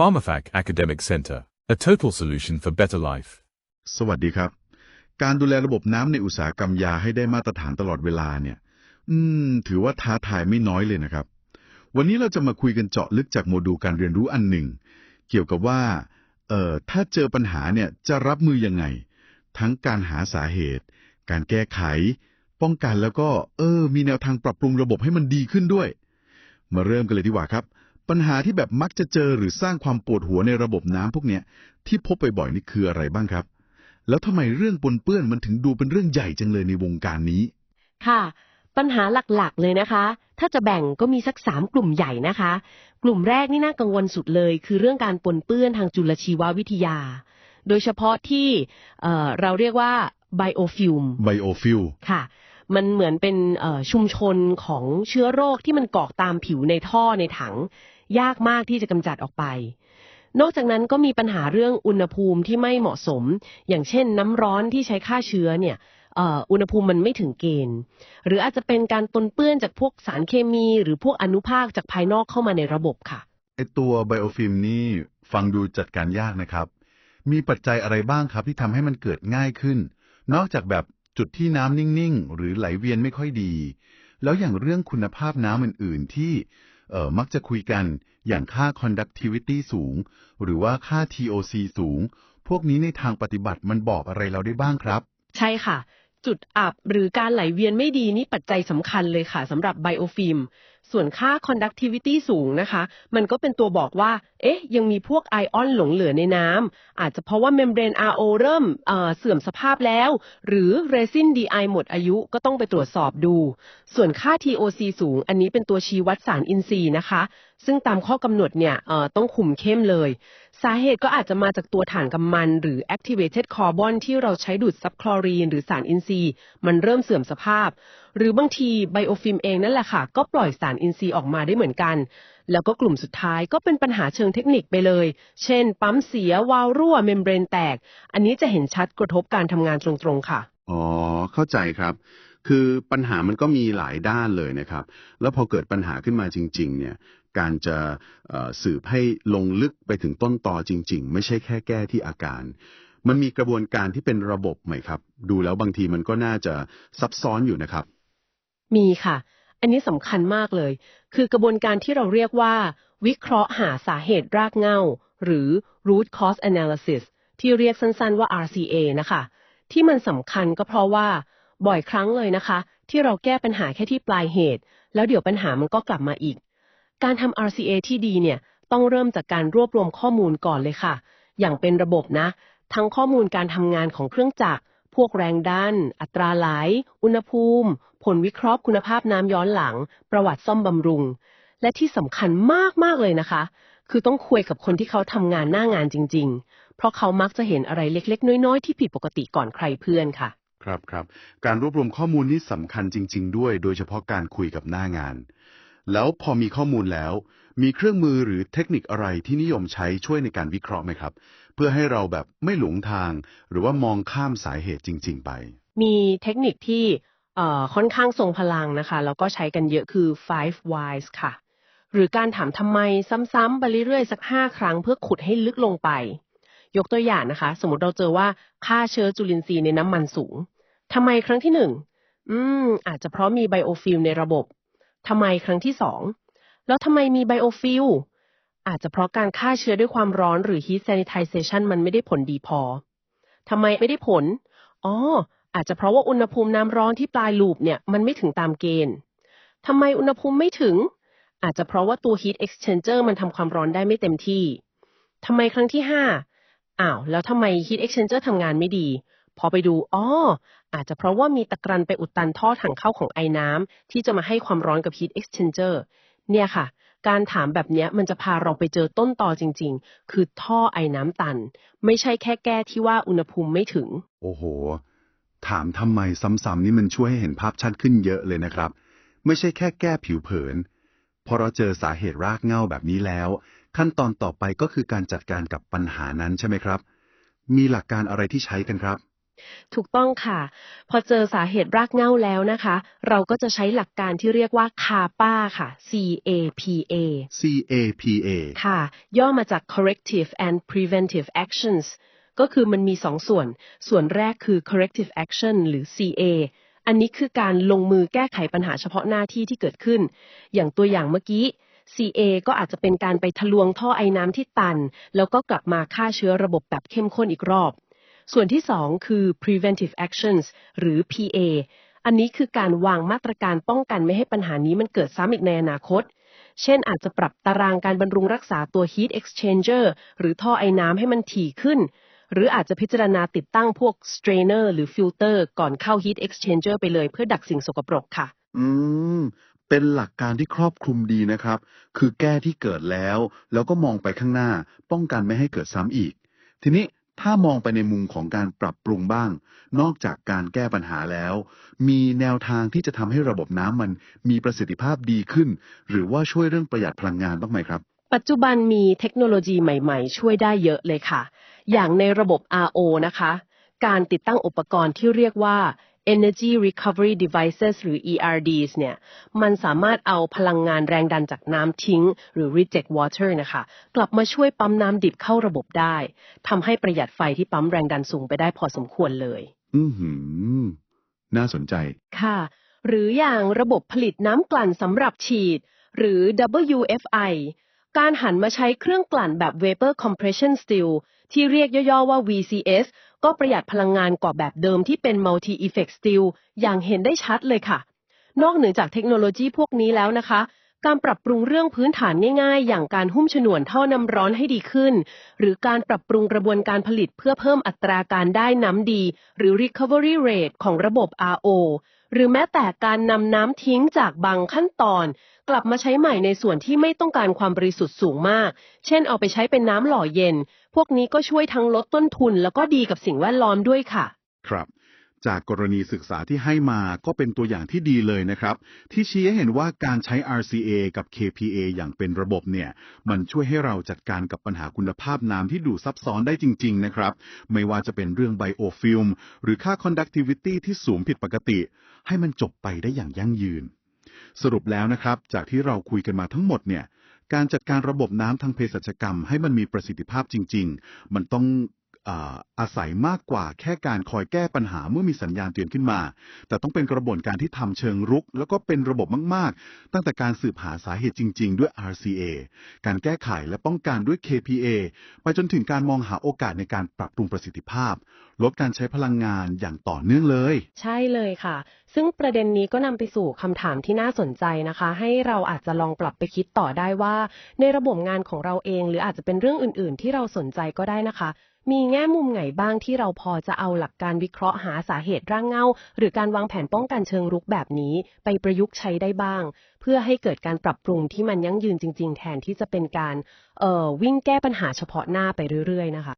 PharmaFac Academic Center, a total solution for better life. สวัสดีครับ การดูแลระบบน้ำในอุตสาหกรรมยาให้ได้มาตรฐานตลอดเวลาเนี่ย อืม ถือว่าท้าทายไม่น้อยเลยนะครับ วันนี้เราจะมาคุยกันเจาะลึกจากโมดูลการเรียนรู้อันหนึ่ง เกี่ยวกับว่า เอ่อ ถ้าเจอปัญหาเนี่ยจะรับมือยังไง ทั้งการหาสาเหตุ การแก้ไข ป้องกันแล้วก็ เออ มีแนวทางปรับปรุงระบบให้มันดีขึ้นด้วย มาเริ่มกันเลยดีกว่าครับ ปัญหาที่แบบมักจะเจอหรือสร้างความปวดหัวในระบบน้ำพวกเนี้ยที่พบบ่อยๆนี่คืออะไรบ้างครับ แล้วทำไมเรื่องปนเปื้อนมันถึงดูเป็นเรื่องใหญ่จังเลยในวงการนี้ ค่ะ ปัญหาหลักๆ เลยนะคะ ถ้าจะแบ่งก็มีสักสามกลุ่มใหญ่นะคะ กลุ่มแรกนี่น่ากังวลสุดเลย คือเรื่องการปนเปื้อนทางจุลชีววิทยา โดยเฉพาะที่เอ่อเราเรียกว่าไบโอฟิลมไบโอฟิลค่ะมันเหมือนเป็นเอ่อชุมชนของเชื้อโรคที่มันเกาะตามผิวในท่อในถัง ยากมากที่จะกำจัดออกไป นอกจากนั้นก็มีปัญหาเรื่องอุณหภูมิที่ไม่เหมาะสม อย่างเช่นน้ำร้อนที่ใช้ฆ่าเชื้อเนี่ยอุณหภูมิมันไม่ถึงเกณฑ์ หรืออาจจะเป็นการปนเปื้อนจากพวกสารเคมี หรือพวกอนุภาคจากภายนอกเข้ามาในระบบค่ะไอตัวไบโอฟิล์มนี่ฟังดูจัดการยากนะครับ มีปัจจัยอะไรบ้างครับที่ทำให้มันเกิดง่ายขึ้น นอกจากแบบจุดที่น้ำนิ่ง ๆ หรือไหลเวียนไม่ค่อยดี แล้วอย่างเรื่องคุณภาพน้ำอื่น ๆ ที่ เอ่อมักจะคุยกันอย่างค่า conductivity สูง หรือว่าค่า TOC สูง พวกนี้ในทางปฏิบัติมันบอกอะไรเราได้บ้างครับ ใช่ค่ะ จุดอับหรือการไหลเวียนไม่ดีนี่ปัจจัยสำคัญเลยค่ะสำหรับไบโอฟิล์ม ส่วนค่า conductivity สูงนะคะ มันก็เป็นตัวบอกว่า เอ๊ะ ยังมีพวกไอออนหลงเหลือในน้ำ อาจจะเพราะว่าเมมเบรน RO เริ่มเอ่อเสื่อมสภาพแล้ว หรือเรซิน DI หมดอายุก็ต้องไปตรวจสอบดู ส่วนค่า TOC สูง อันนี้เป็นตัวชี้วัดสารอินทรีย์นะคะ ซึ่งตามข้อกำหนดเนี่ยต้องคุมเข้มเลย สาเหตุก็อาจจะมาจากตัวถ่านกำมัน หรือ activated carbon ที่เราใช้ดูดซับคลอรีน หรือสารอินทรีย์ มันเริ่มเสื่อมสภาพ หรือบางทีไบโอฟิล์มเองนั่นแหละค่ะ ก็ปล่อยสารอินทรีย์ออกมาได้เหมือนกัน แล้วก็กลุ่มสุดท้ายก็เป็นปัญหาเชิงเทคนิคไปเลย เช่น ปั๊มเสีย วาล์วรั่ว เมมเบรนแตก อันนี้จะเห็นชัดกระทบการทำงานตรงๆ ค่ะ อ๋อ เข้าใจครับ คือปัญหามันก็มีหลายด้านเลยนะครับ แล้วพอเกิดปัญหาขึ้นมาจริง ๆ เนี่ย การจะสืบให้ลงลึกไปถึงต้นตอจริง ๆ ไม่ใช่แค่แก้ที่อาการ มันมีกระบวนการที่เป็นระบบไหมครับ ดูแล้วบางทีมันก็น่าจะซับซ้อนอยู่นะครับ มีค่ะ อันนี้สำคัญมากเลย คือกระบวนการที่เราเรียกว่า วิเคราะห์หาสาเหตุรากเหง้า หรือ root cause analysis ที่เรียกสั้น ๆ ว่า RCA นะคะ ที่มันสำคัญก็เพราะว่าบ่อยครั้งเลยนะคะ ที่เราแก้ปัญหาแค่ที่ปลายเหตุ แล้วเดี๋ยวปัญหามันก็กลับมาอีก การทำ RCA ที่ดีเนี่ยต้องเริ่มจากการรวบรวมข้อมูลก่อนเลยค่ะ อย่างเป็นระบบนะ ทั้งข้อมูลการทำงานของเครื่องจักร พวกแรงดัน อัตราไหล อุณหภูมิ ผลวิเคราะห์คุณภาพน้ำย้อนหลัง ประวัติซ่อมบำรุง และที่สำคัญมาก ๆ เลยนะคะ คือต้องคุยกับคนที่เขาทำงานหน้างานจริง ๆ เพราะเขามักจะเห็นอะไรเล็ก ๆ น้อย ๆ ที่ผิดปกติก่อนใครเพื่อนค่ะ ครับครับ การรวบรวมข้อมูลนี่สำคัญจริง ๆ ด้วย โดยเฉพาะการคุยกับหน้างาน แล้วพอมีข้อมูลแล้ว มีเครื่องมือหรือเทคนิคอะไรที่นิยมใช้ช่วยในการวิเคราะห์ไหมครับ เพื่อให้เราแบบไม่หลงทาง หรือว่ามองข้ามสาเหตุจริง ๆ ไป มีเทคนิคที่ค่อนข้างทรงพลังนะคะ แล้วก็ใช้กันเยอะคือ five whys ค่ะ หรือการถามทำไมซ้ำๆไปเรื่อยๆ สักห้าครั้งเพื่อขุดให้ลึกลงไป ยกตัวอย่างนะคะ สมมติเราเจอว่าค่าเชื้อจุลินทรีย์ในน้ำมันสูงทำไมครั้งที่หนึ่งอืม อาจจะเพราะมีไบโอฟิลในระบบ ทำไมครั้งที่สองแล้วทำไมมีไบโอฟิลอาจจะเพราะการฆ่าเชื้อด้วยความร้อนหรือ heat sanitization มันไม่ได้ผลดีพอทำไมไม่ได้ผลอ๋ออาจจะเพราะว่าอุณหภูมิน้ำร้อนที่ปลายลูปเนี่ยมันไม่ถึงตามเกณฑ์ทำไมอุณหภูมิไม่ถึง อาจจะเพราะว่าตัว heat exchanger มันทำความร้อนได้ไม่เต็มที่ทำไมครั้งที่ห้าอ้าวแล้วทำไม heat exchanger ทำงานไม่ดี พอไปดูอ๋ออาจจะเพราะว่ามีตะกรันไปอุดตันท่อถังเข้าของไอ้น้ำที่จะมาให้ความร้อนกับ heat exchanger เนี่ยค่ะ การถามแบบนี้มันจะพาเราไปเจอต้นตอจริง ๆ คือท่อไอ้น้ำตัน ไม่ใช่แค่แก้ที่ว่าอุณหภูมิไม่ถึง โอ้โห ถามทำไมซ้ำๆนี่มันช่วยให้เห็นภาพชัดขึ้นเยอะเลยนะครับ ไม่ใช่แค่แก้ผิวเผิน พอเราเจอสาเหตุรากเหง้าแบบนี้แล้ว ขั้นตอนต่อไปก็คือการจัดการกับปัญหานั้นใช่ไหมครับ มีหลักการอะไรที่ใช้กันครับ ถูกต้องค่ะ พอเจอสาเหตุรากเหง้าแล้วนะคะ เราก็จะใช้หลักการที่เรียกว่า CAPA ค่ะ C A P A CAPA ค่ะ ย่อมาจาก corrective and preventive actions ก็คือมันมีสองส่วน ส่วนแรกคือ corrective action หรือ CA อันนี้คือการลงมือแก้ไขปัญหาเฉพาะหน้าที่ที่เกิดขึ้น อย่างตัวอย่างเมื่อกี้ CA ก็อาจจะเป็นการไปทะลวงท่อไอน้ำที่ตัน แล้วก็กลับมาฆ่าเชื้อระบบแบบเข้มข้นอีกรอบ ส่วนที่สองคือ preventive actions หรือ PA อันนี้คือการวางมาตรการป้องกันไม่ให้ปัญหานี้มันเกิดซ้ำอีกในอนาคต เช่นอาจจะปรับตารางการบำรุงรักษาตัว heat exchanger หรือท่อไอน้ำให้มันถี่ขึ้น หรืออาจจะพิจารณาติดตั้งพวก strainer หรือ filter ก่อนเข้า heat exchanger ไปเลยเพื่อดักสิ่งสกปรกค่ะ อืม เป็นหลักการที่ครอบคลุมดีนะครับ คือแก้ที่เกิดแล้ว แล้วก็มองไปข้างหน้า ป้องกันไม่ให้เกิดซ้ำอีก ทีนี้ ถ้ามองไปในมุมของการปรับปรุงบ้าง นอกจากการแก้ปัญหาแล้ว มีแนวทางที่จะทำให้ระบบน้ำมันมีประสิทธิภาพดีขึ้น หรือว่าช่วยเรื่องประหยัดพลังงานบ้างไหมครับ ปัจจุบันมีเทคโนโลยีใหม่ๆ ช่วยได้เยอะเลยค่ะ อย่างในระบบ RO นะคะ การติดตั้งอุปกรณ์ที่เรียกว่า Energy Recovery Devices หรือ ERDs เนี่ย มันสามารถเอาพลังงานแรงดันจากน้ำทิ้ง หรือ reject water นะคะ กลับมาช่วยปั๊มน้ำดิบเข้าระบบได้ ทำให้ประหยัดไฟที่ปั๊มแรงดันสูงไปได้พอสมควรเลย อือหือ น่าสนใจ ค่ะ หรืออย่างระบบผลิตน้ำกลั่นสำหรับฉีด หรือ WFI การหันมาใช้เครื่องกลั่นแบบ Vapor Compression Steel ที่เรียกย่อๆว่า VCS ก็ประหยัดพลังงานกว่าแบบเดิมที่เป็น Multi Effect Steel อย่างเห็นได้ชัดเลยค่ะ นอกเหนือจากเทคโนโลยีพวกนี้แล้วนะคะ การปรับปรุงเรื่องพื้นฐานง่ายๆ อย่างการหุ้มฉนวนท่อน้ำร้อนให้ดีขึ้น หรือการปรับปรุงกระบวนการผลิตเพื่อเพิ่มอัตราการได้น้ำดี หรือ recovery rate ของระบบ RO หรือแม้แต่การนำน้ำทิ้งจากบางขั้นตอน กลับมาใช้ใหม่ในส่วนที่ไม่ต้องการความบริสุทธิ์สูงมาก เช่นเอาไปใช้เป็นน้ำหล่อเย็น พวกนี้ก็ช่วยทั้งลดต้นทุนแล้วก็ดีกับสิ่งแวดล้อมด้วยค่ะ ครับ จากกรณีศึกษาที่ให้มาก็เป็นตัวอย่างที่ดีเลยนะครับ ที่ชี้ให้เห็นว่าการใช้ RCA กับ KPA อย่างเป็นระบบเนี่ย มันช่วยให้เราจัดการกับปัญหาคุณภาพน้ำที่ดูซับซ้อนได้จริง ๆ นะครับ ไม่ว่าจะเป็นเรื่องไบโอฟิล์มหรือค่า conductivity ที่สูงผิดปกติ ให้มันจบไปได้อย่างยั่งยืน สรุปแล้วนะครับ จากที่เราคุยกันมาทั้งหมดเนี่ยการจัดการระบบน้ำทางเภสัชกรรมให้มันมีประสิทธิภาพจริง ๆ มันต้อง อาศัยมากกว่าแค่การคอยแก้ปัญหาเมื่อมีสัญญาณเตือนขึ้นมา แต่ต้องเป็นกระบวนการที่ทำเชิงรุก แล้วก็เป็นระบบมาก ๆ ตั้งแต่การสืบหาสาเหตุจริง ๆ ด้วย RCA การแก้ไขและป้องกันด้วย KPA ไปจนถึงการมองหาโอกาสในการปรับปรุงประสิทธิภาพ ลดการใช้พลังงานอย่างต่อเนื่องเลย ใช่เลยค่ะ ซึ่งประเด็นนี้ก็นำไปสู่คำถามที่น่าสนใจนะคะ ให้เราอาจจะลองปรับไปคิดต่อได้ว่า ในระบบงานของเราเอง หรืออาจจะเป็นเรื่องอื่น ๆ ที่เราสนใจก็ได้นะคะ มีแง่มุมไหนบ้างที่เราพอจะเอาหลักการวิเคราะห์หาสาเหตุร่างเงาหรือการวางแผนป้องกันเชิงรุกแบบนี้ ไปประยุกต์ใช้ได้บ้าง เพื่อให้เกิดการปรับปรุงที่มันยั่งยืนจริง ๆ แทนที่จะเป็นการเอ่อวิ่งแก้ปัญหาเฉพาะหน้าไปเรื่อย ๆ นะคะ